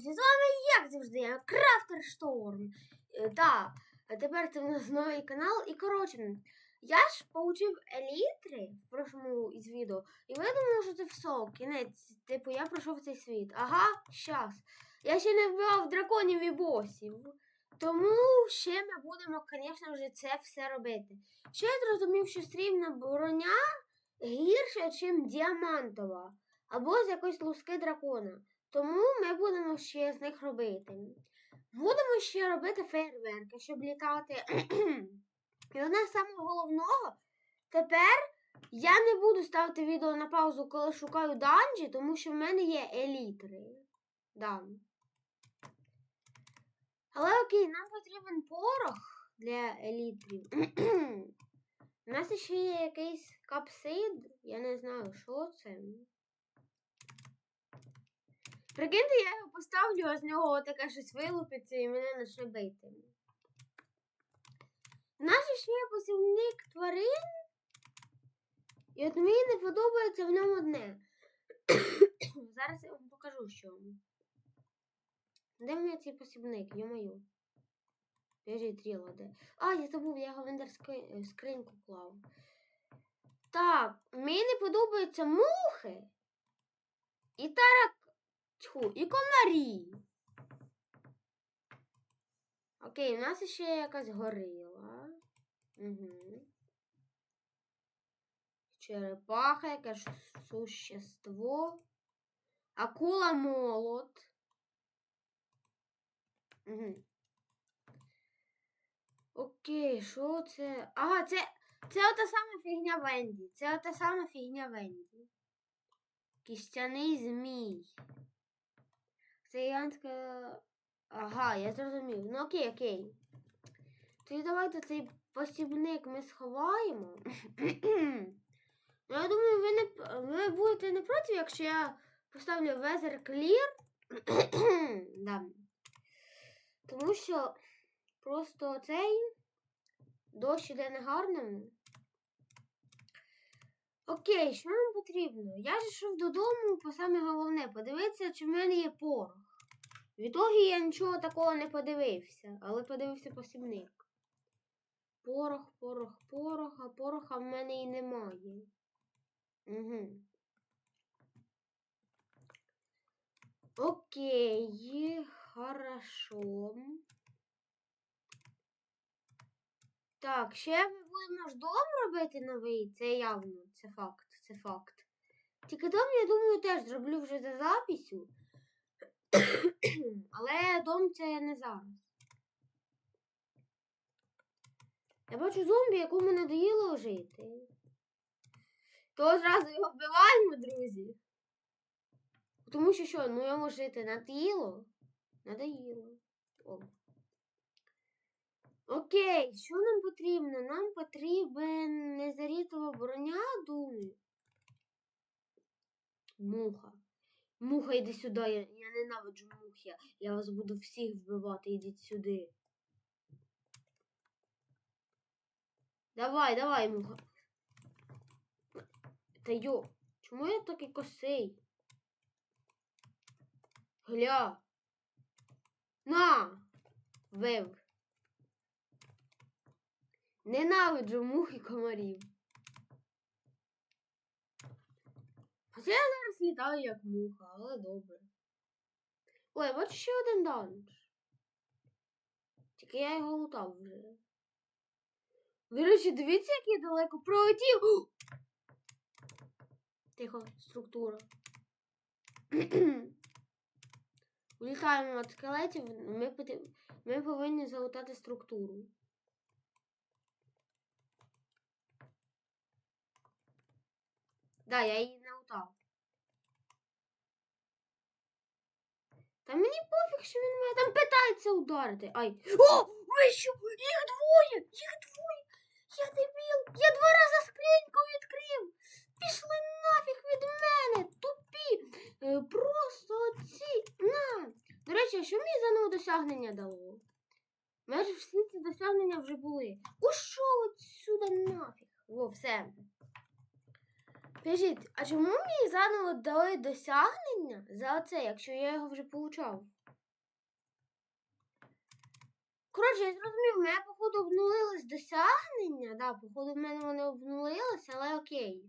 друзі, з вами як завжди, я Крафтер Шторм. Е, Так, а тепер це в нас новий канал. І коротше, я ж получив елітри в прошлому із відео. І ви думали, що це все, кінець. Типу, я пройшов цей світ. Ага, щас. Я ще не вбивав драконів і босів. Тому ще ми будемо, звісно вже це все робити. Ще я зрозумів, що срібна броня гірша, ніж діамантова. Або з якоїсь луски дракона. Тому ми будемо ще з них робити. Будемо ще робити фейерверки, щоб літати. І одне з самого головного, тепер я не буду ставити відео на паузу, коли шукаю данжі, тому що в мене є елітри. Да. Але окей, нам потрібен порох для елітрів. У нас ще є якийсь капсид, я не знаю, що це. Прикиньте, я його поставлю, а з нього таке щось вилупиться і мене почне бити. Же ще є посівник тварин. І от мені не подобається в ньому одне. Зараз я вам покажу, що. Де в мене цей посібник, йо-моє. Біжить де. А, я забув, я його в ендерську скриньку клав. Так, мені не подобаються мухи. І тарак. Тьху, і комарі. Окей, у нас ще якась горила. Угу. Черепаха, якесь существо. Акула молот. Угу. Окей, що це? Ага, це. Це ота сама фігня Венді. Це ота сама фігня Венді. Кістяний змій. Це гігантська. Ага, я зрозумів. Ну окей, окей. Тоді давайте цей посібник ми сховаємо. Ну, я думаю, ви не ви будете не проти, якщо я поставлю Weather Clear. да. Тому що просто цей дощ іде негарним. Окей, що нам потрібно? Я ж йшов додому по саме головне, подивитися, чи в мене є порох. В ітогі я нічого такого не подивився, але подивився посібник. Порох, порох, порох, а пороха в мене і немає. Угу. Окей, хорошо. Так, ще ми будемо наш дом робити новий, це явно, це факт, це факт. Тільки дом, я думаю, теж зроблю вже за записю. Але дом це не зараз. Я бачу зомбі, якому надоїло жити. То одразу його вбиваємо, друзі. Тому що що, ну йому жити надоїло? Надоїло. О. Окей, що нам потрібно? Нам потрібен незарітова броня, думаю. Муха. Муха, йди сюди, я, я ненавиджу мух. Я, я вас буду всіх вбивати, йдіть сюди. Давай, давай, муха. Та йо, чому я такий косий? Гля. На! Вив. Ненавиджу мух і комарів. Хоча я зараз літаю як муха, але добре. Ой, бачу ще один данж. Тільки я його лутав вже. До речі, дивіться, як я далеко пролетів. Тихо, структура. Улітаємо від скелетів, ми, ми повинні залутати структуру. Да, я її не лутав. Та мені пофіг, що він мене там питається ударити. Ай. О! Ви що? Їх двоє! Їх двоє! Я дебіл! Я два рази скриньку відкрив! Пішли нафіг від мене! Тупі! Е, просто ці. На! До речі, що мені за нове досягнення дало? Майже всі ці досягнення вже були. Ушов отсюда нафіг. Во, все. Скажіть, а чому мені заново дали досягнення за оце, якщо я його вже получав? Коротше, я зрозумів, в мене, походу, обнулились досягнення. Да, походу, в мене вони обнулилися, але окей.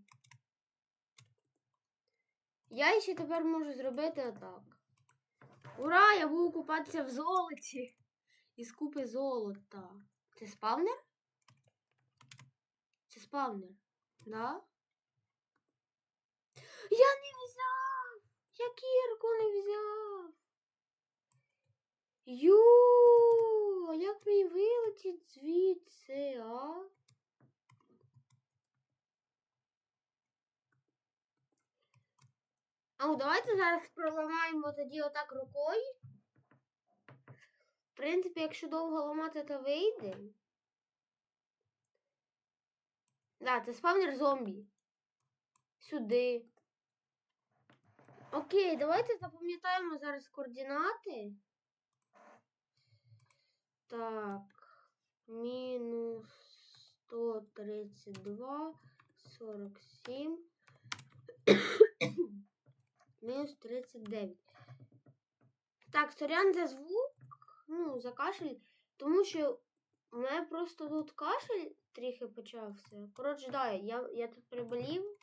Я ще тепер можу зробити отак. Ура! Я буду купатися в золоті. Із купи золота. Це спавнер? Це спавнер, да? Я не взяв! Я кірку не взяв. Ю, а як мені вилетіть звідси, а? А ну, давайте зараз проламаємо тоді отак рукою. В принципі, якщо довго ламати, то вийде. Да, це спавнер зомбі. Сюди. Окей, давайте запам'ятаємо зараз координати. Так. Мінус 132, 47. Мінус 39. Так, сорян за звук, ну, за кашель, тому що у мене просто тут кашель трохи почався. Коротше, да, я, я тут приболів.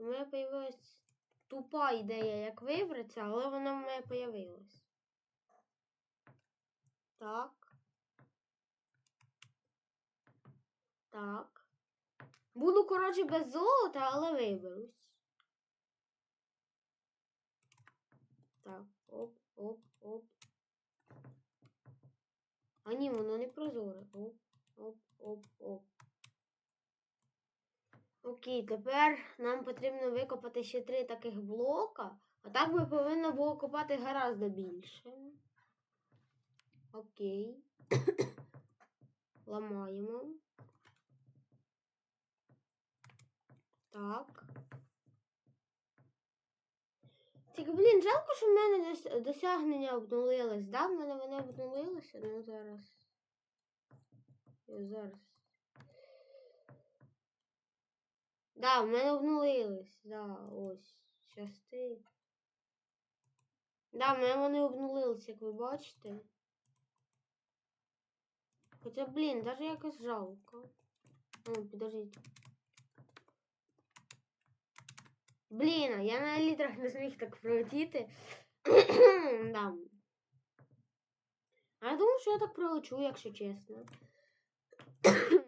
У мене появилась тупа ідея, як вибратися, але вона в мене появилась. Так. Так. Буду, коротше, без золота, але виберусь. Так, оп, оп, оп. А ні, воно не прозоре. Оп, оп, оп, оп. Окей, тепер нам потрібно викопати ще три таких блока. А так би повинно було копати гораздо більше. Окей. Ламаємо. Так. Тільки, блін, жалко, що в мене досягнення обнулились. Да, в мене вони обнулилися, ну зараз. Я зараз. Да, в мене обнулились. Да, ось. Щасти. Да, в мене вони обнулились, як ви бачите. Хоча, блін, даже якось жалко. Ну, підождіть. Блін, я на літрах не зміг так пролетіти. да. А я думав, що я так пролечу, якщо чесно.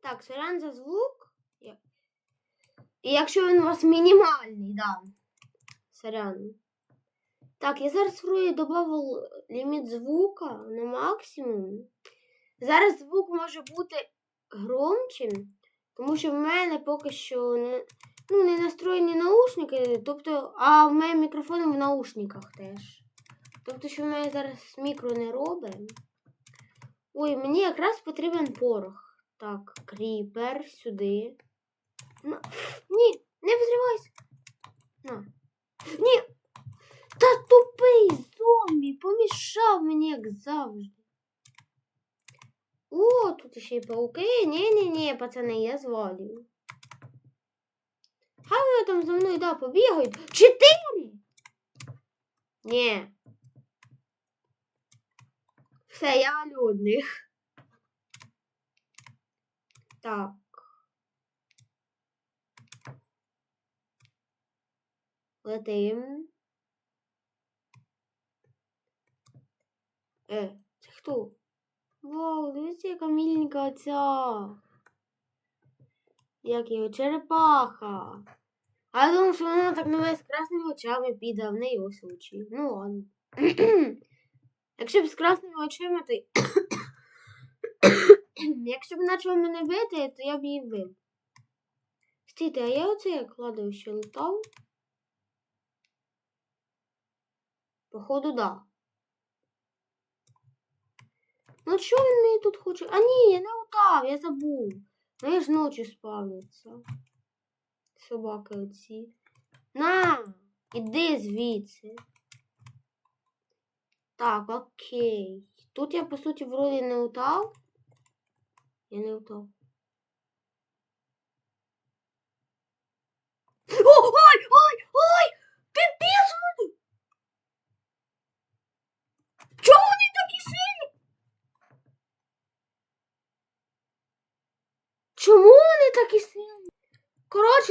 так, сорян за звук. І якщо він у вас мінімальний, да. Сорян. Так, я зараз вроді додав ліміт звука на максимум. Зараз звук може бути громчим, тому що в мене поки що не, ну, не настроєні наушники, тобто, а в мене мікрофон в наушниках теж. Тобто, що в мене зараз мікро не робить. Ой, мені якраз потрібен порох. Так, кріпер сюди. На. Ні, не взривайся. На. Ні. Та тупий зомбі помішав мені, як завжди. О, тут ще й пауки. Ні-ні-ні, пацани, я звалюю. Хай вони там за мною да, побігають. Чотири? Ні. Все, я валю одних. Так. Летим. Е, це хто? Вау, дивіться, яка міленька оця. Як його черепаха. А я думав, що вона так нове з красними очами піде, а в неї ось очі. Ну ладно. Якщо б з красними очима, то. Якщо б почала мене бити, то я б її вбив. Стійте, а я оце як кладовище лутав? Походу, да. Ну що він мені тут хоче? А ні, я не лутав, я забув. Я ж ночі спавняться. Собаки оці. На! Іди звідси. Так, окей. Тут я, по суті, вроді не лутав. Я не лутав. О, ой, ой, ой! Піпець! Чого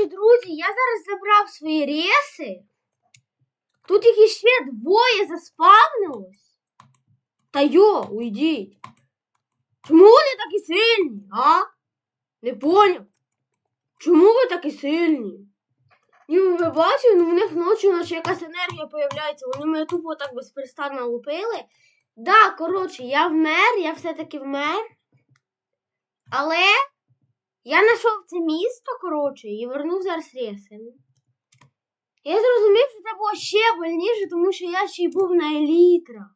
Друзі, я зараз забрав свої реси. Тут їх іще двоє заспавнилось. Та йо, уйдіть. Чому вони такі сильні, а? Не поняв. Чому ви такі сильні? Ні, ви бачили, ну в них ночі наче якась енергія появляється. Вони мене тупо так безперестанно лупили. Да, коротше, я вмер, я все-таки вмер. Але я знайшов це місто, коротше, і вернув зараз реси. Я зрозумів, що це було ще больніше, тому що я ще й був на елітрах.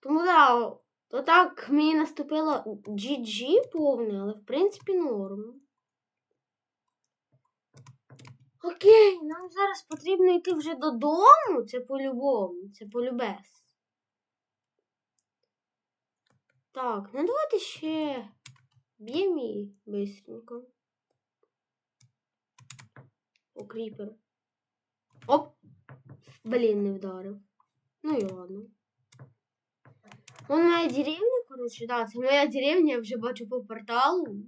Тому да, то так мені наступило GG повне, але в принципі норм. Окей, нам зараз потрібно йти вже додому. Це по-любому, це полюбес. Так, ну давайте ще б'ємо її бистренько. О, кріпер. Оп! Блін, не вдарив. Ну і ладно. Вон моя деревня, коротше, да, це моя деревня, я вже бачу по порталу.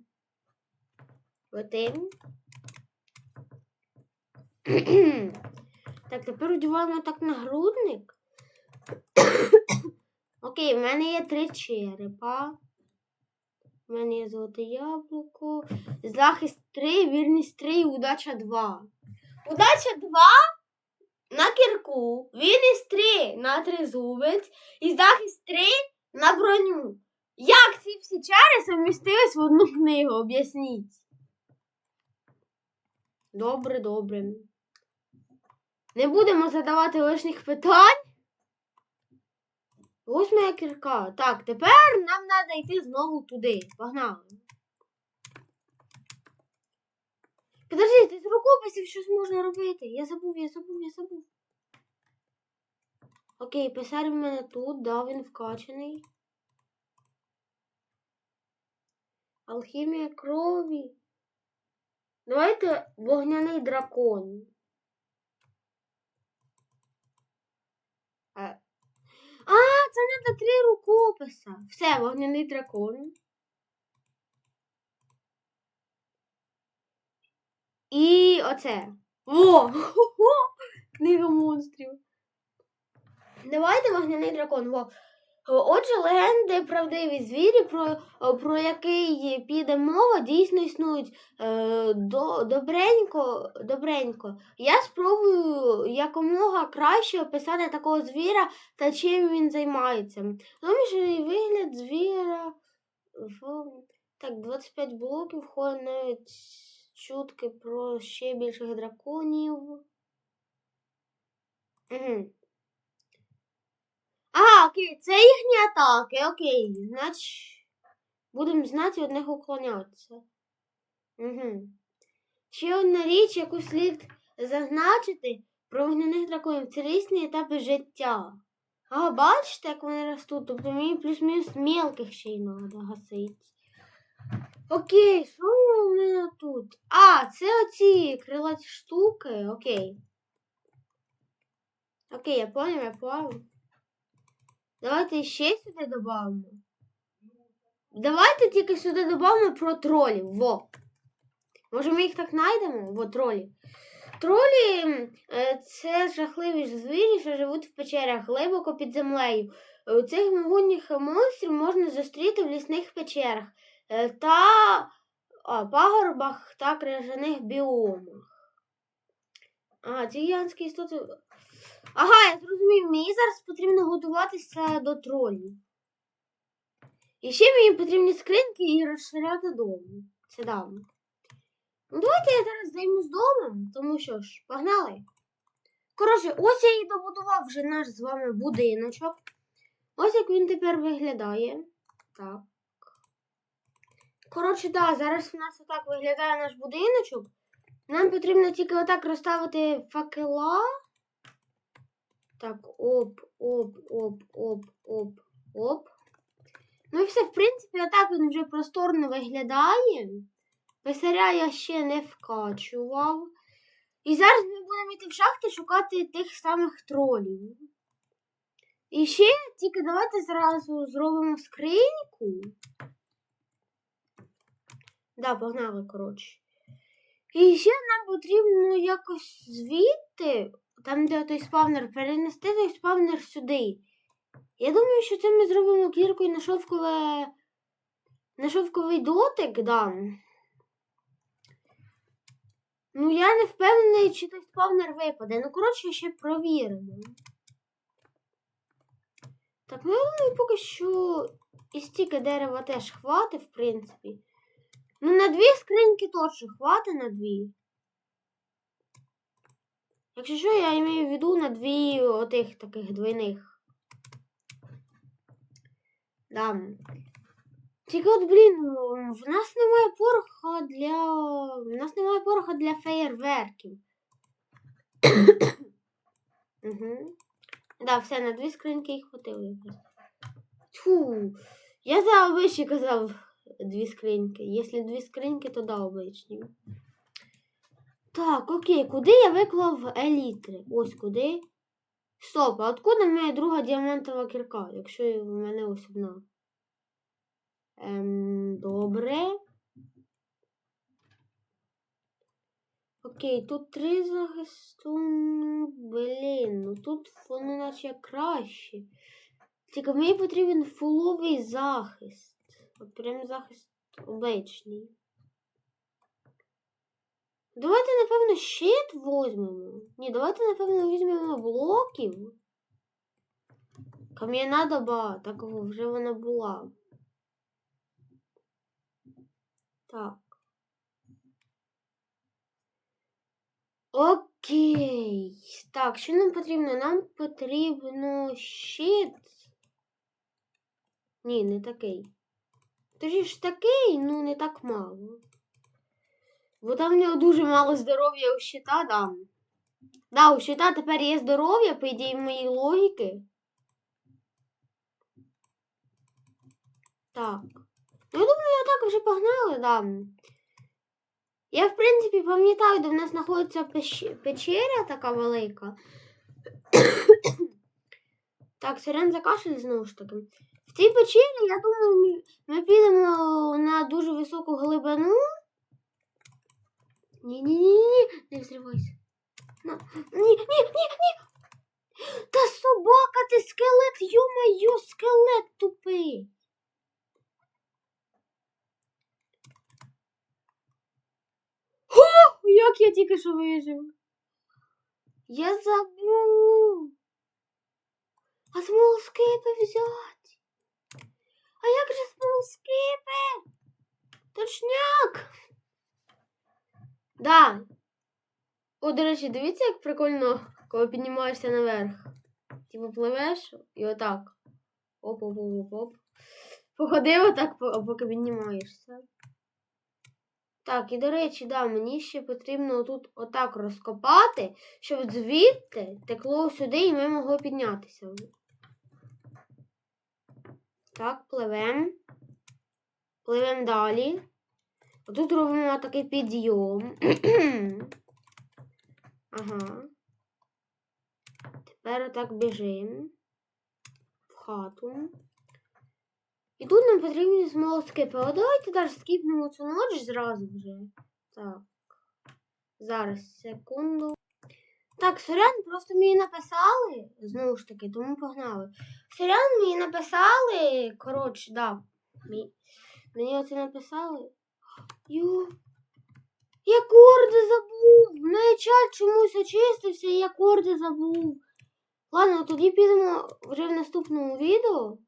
Летим. так, тепер одягаємо так нагрудник. Окей, в мене є три черепа. У мене є золоте яблуко. Захист 3, вірність 3 і удача 2. Удача 2 на кірку, вірність 3 на тризубець і захист 3 на броню. Як ці всі чари совмістились в одну книгу? Об'ясніть. Добре, добре. Не будемо задавати лишніх питань. Ось моя кірка. Так, тепер нам треба йти знову туди. Погнали. Подожди, з рукописів щось можна робити. Я забув, я забув, я забув. Окей, писар в мене тут, да, він вкачаний. Алхімія крові. Давайте вогняний дракон. Е. А, це треба три рукописа. Все, вогняний дракон. І оце. Во! Книга монстрів. Давайте вогняний дракон. Во. Отже, легенди правдиві звірі, про, про який піде мова, дійсно існують е, до, добренько, добренько. Я спробую якомога краще описати такого звіра та чим він займається. Зовнішній вигляд звіра. в- Так, 25 блоків входить навіть чутки про ще більших драконів. Угу. Ага, окей, це їхні атаки, окей. Значить, будемо знати від них уклонятися. Угу. Ще одна річ, яку слід зазначити про вогняних драконів. Це різні етапи життя. А бачите, як вони ростуть? Тобто мені плюс-мінус мелких ще й треба гасити. Окей, що у мене тут? А, це оці крилаті штуки. Окей. Окей, я понял, я понял. Давайте ще сюди додамо. Давайте тільки сюди додамо про тролів. Во. Може ми їх так знайдемо? Во тролі. Тролі е, це жахливі звірі, що живуть в печерах глибоко під землею. Е, Цих могутніх монстрів можна зустріти в лісних печерах е, та а, пагорбах та крижаних біомах. А, ці гігантські істоти. Ага, я зрозумів, мені зараз потрібно готуватися до тролів. І ще мені потрібні скриньки і розширяти дом. Це давно. Ну, давайте я зараз займусь домом, тому що ж, погнали. Коротше, ось я і добудував вже наш з вами будиночок. Ось як він тепер виглядає. Так. Коротше, так, да, зараз у нас отак виглядає наш будиночок. Нам потрібно тільки отак розставити факела. Так, оп, оп, оп, оп, оп, оп. Ну і все, в принципі, отак він вже просторно виглядає. Писаря я ще не вкачував. І зараз ми будемо йти в шахти шукати тих самих тролів. І ще тільки давайте зразу зробимо скриньку. Да, погнали, коротше. І ще нам потрібно якось звідти, там, де той спавнер, перенести той спавнер сюди. Я думаю, що це ми зробимо кіркою на шовкове. На шовковий дотик, да. Ну, я не впевнений, чи той спавнер випаде. Ну, коротше, ще провіримо. Так, ну я думаю, поки що і стільки дерева теж хватить, в принципі. Ну, на дві скриньки точно хватить на дві. Якщо що, я маю в виду на дві отих таких двойних. Да. Тільки от, блін, в нас немає пороха для. В нас немає пороха для феєрверків. угу. Да, все, на дві скриньки їх хватило якраз. Тьфу. Я за обичні казав дві скриньки. Якщо дві скриньки, то да, обичні. Так, окей, куди я виклав елітри? Ось куди. Стоп, а откуда мене друга діамантова кірка, якщо в мене ось одна? Ем, добре. Окей, тут три захисту. Блін, ну тут воно наче краще. Тільки мені потрібен фуловий захист. От прям захист обичний. Давайте, напевно, щит візьмемо. Ні, давайте, напевно, візьмемо блоків. Кам'яна доба, так вже вона була. Так. Окей. Так, що нам потрібно? Нам потрібно щит. Ні, не такий. Тоді ж такий, ну не так мало. Бо там в нього дуже мало здоров'я у щита, да. Да, у щита тепер є здоров'я, по ідеї моєї логіки. Так. Ну, я думаю, я так вже погнали, да. Я, в принципі, пам'ятаю, де в нас знаходиться пещ- печеря така велика. так, сирен закашель знову ж таки. В цій печері, я думаю, ми підемо на дуже високу глибину. Ні-ні-ні, не ні, ні. Та собака, ти скелет, йо-моє, скелет тупий. О, як я тільки що вижив. Я забув. А смолскипи взяти. А як же смолскипи? Точняк. Да. О, до речі, дивіться, як прикольно, коли піднімаєшся наверх. Типу пливеш і отак. Оп-оп-оп-оп. Походив отак, поки піднімаєшся. Так, і до речі, да, мені ще потрібно тут отак розкопати, щоб звідти текло сюди і ми могли піднятися. Так, пливем. Пливем далі. Отут робимо такий підйом. ага. Тепер отак біжимо в хату. І тут нам потрібні смолоскипи. А давайте даже скіпнемо цю ніч зразу вже. Так. Зараз, секунду. Так, сорян, просто мені написали. Знову ж таки, тому погнали. Сорян мені написали. Коротше, да. Мені оце написали. Йо. Я корди забув. Мій чат чомусь очистився, я корди забув. Ладно, тоді підемо вже в наступному відео.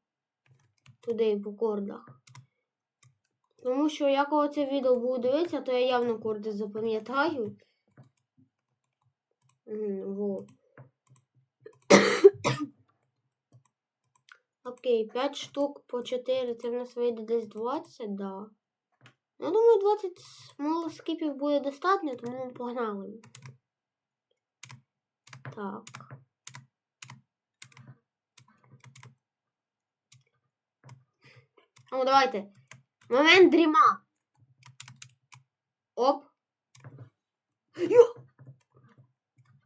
Туди по кордах. Тому що я коли це відео буду дивитися, то я явно корди запам'ятаю. Во. Окей, 5 штук по 4. Це в нас вийде десь 20, да. Я думаю, 20 смолоскипів буде достатньо, тому погнали. Так. Ну, давайте. Момент дріма. Оп. Йо!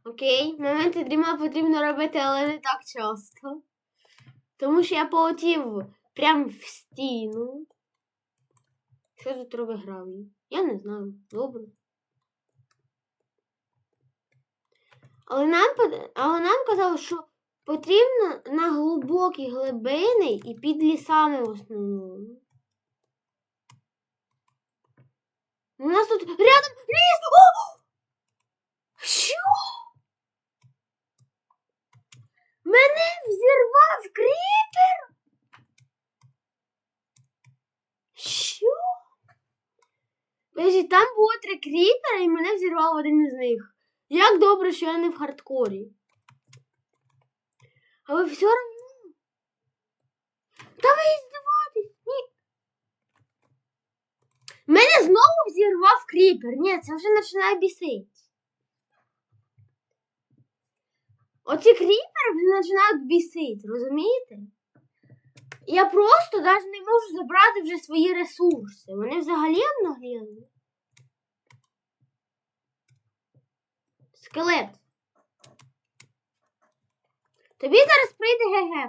Окей, моменти дріма потрібно робити, але не так часто. Тому що я полетів прямо в стіну. Що тут грав він? Я не знаю. Добре. Але нам, але нам казали, що потрібно на глибокі глибини і під лісами в основному. У нас тут рядом ліс! О! Що? Мене взірвав кріпер? Що? Подожди, там було три кріпера і один із них. Як добре, що я не в хардкорі. Але все одно. Та ви здаватись. Ні. Мене знову взірвав кріпер. Ні, це вже починає бісити. Оці кріпери вже починають бісити, розумієте? Я просто навіть не можу забрати вже свої ресурси. Вони взагалі обнагліли. Скелет. Тобі зараз прийде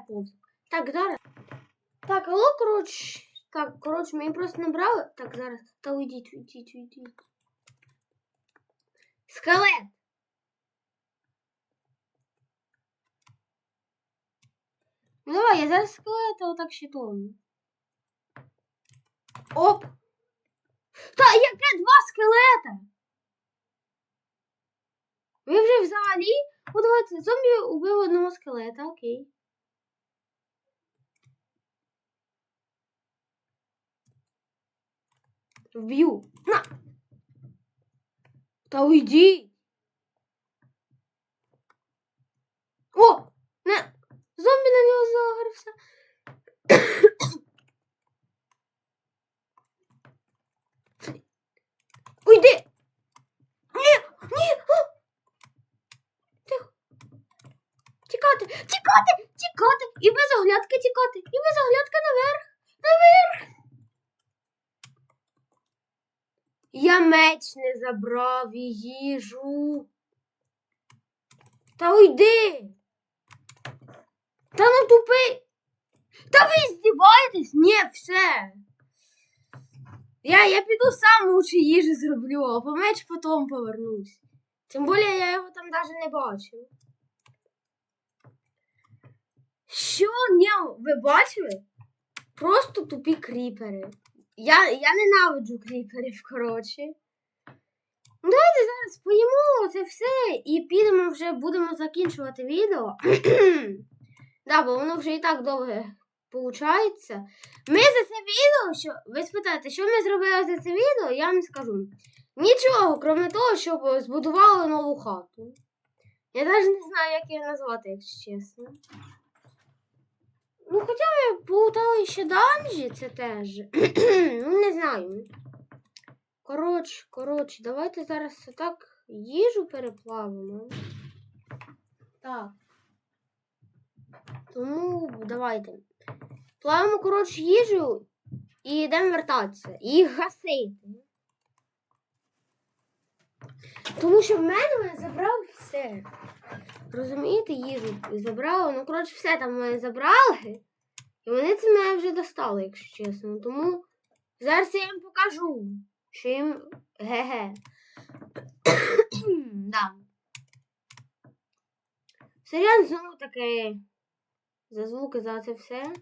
повз. Так, зараз. Так, алло, коротше. Так, коротше, мені просто набрали. Так, зараз. Та уйдіть, уйдіть, уйдіть. Скелет. Ну давай, я зараз скелета отак щитом. Оп! Та яке два скелета? Ви вже взагалі? О, давайте, зомбі убив одного скелета, окей. Вб'ю. На! Та уйди! О! Не! Зомбі на нього загрився. Уйди! Ні! Ні! А! Тихо. Тікати! Тікати! Тікати! І без оглядки тікати! І без оглядки наверх! Наверх! Я меч не забрав їжу. Та уйди! Та ну тупий! Та ви здіваєтесь? Ні, все. Я, я піду сам лучше їжу зроблю, а по меч потім повернусь. Тим більше я його там навіть не бачив. Що? Ні, ви бачили? Просто тупі кріпери. Я, я ненавиджу кріперів, коротше. Ну, Давайте зараз поїмо це все і підемо вже будемо закінчувати відео. да, бо воно вже і так довге виходить. Ми за це відео, що ви спитаєте, що ми зробили за це відео, я вам скажу. Нічого, крім того, щоб збудували нову хату. Я навіть не знаю, як її назвати, якщо чесно. Ну, хоча ми плутали ще данжі, це теж. ну, не знаю. Коротше, коротше, давайте зараз так їжу переплавимо. Так. Тому давайте. Плавимо, коротше, їжу і йдемо вертатися. І гасити. Тому що в мене мене забрав все. Розумієте, їжу забрали. Ну, коротше, все там мене забрали. І вони це мене вже достали, якщо чесно. Тому зараз я їм покажу, що їм ге-ге. да. Серіал знову таки за звуки за це все.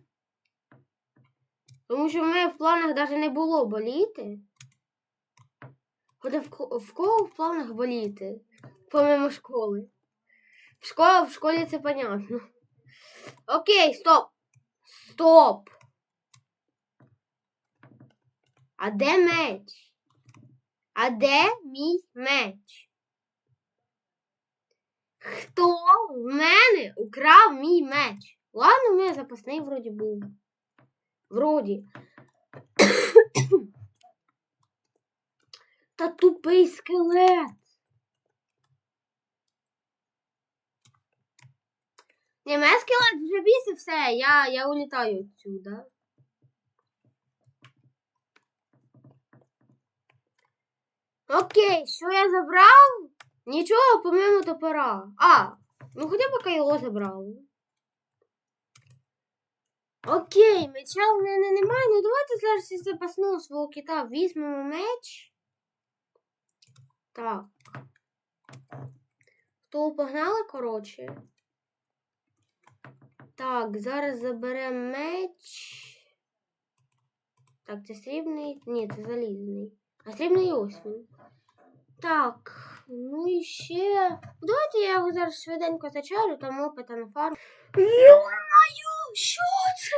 Тому що в мене в планах навіть не було боліти. Хоча в, в кого в планах боліти? Помимо школи. В, школі, в школі це понятно. Окей, стоп. Стоп. А де меч? А де мій меч? Хто в мене украв мій меч? Ладно, у мене запасний вроді був. Вроді. Та тупий скелет. Ні, мене скелет вже бісив все, я, я улітаю відсюда. Окей, що я забрав? Нічого, помимо топора. А, ну хоча б кайло забрав. Окей, меча в мене немає. Ну давайте зараз із запасного свого кита візьмемо меч. Так. То погнали, коротше. Так, зараз заберемо меч. Так, це срібний. Ні, це залізний. А срібний ось він. Так, ну і ще. Давайте я його зараз швиденько зачарю, там опита на фарм. Йо-моє, що це?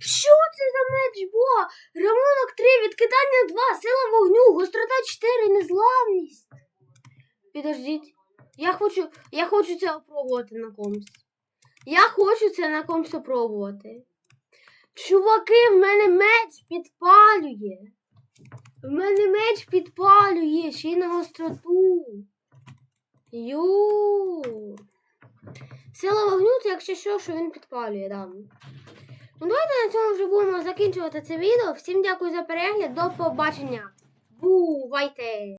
Що це за меч була? Рамонок 3, відкидання 2, сила вогню, гострота 4, незламність. Підождіть. Я хочу, я хочу це опробувати на комусь. Я хочу це на комусь опробувати. Чуваки, в мене меч підпалює. В мене меч підпалює ще й на гостроту. Ю. Сила вогню, це якщо що, що він підпалює, да. Ну давайте на цьому вже будемо закінчувати це відео. Всім дякую за перегляд. До побачення. Бувайте!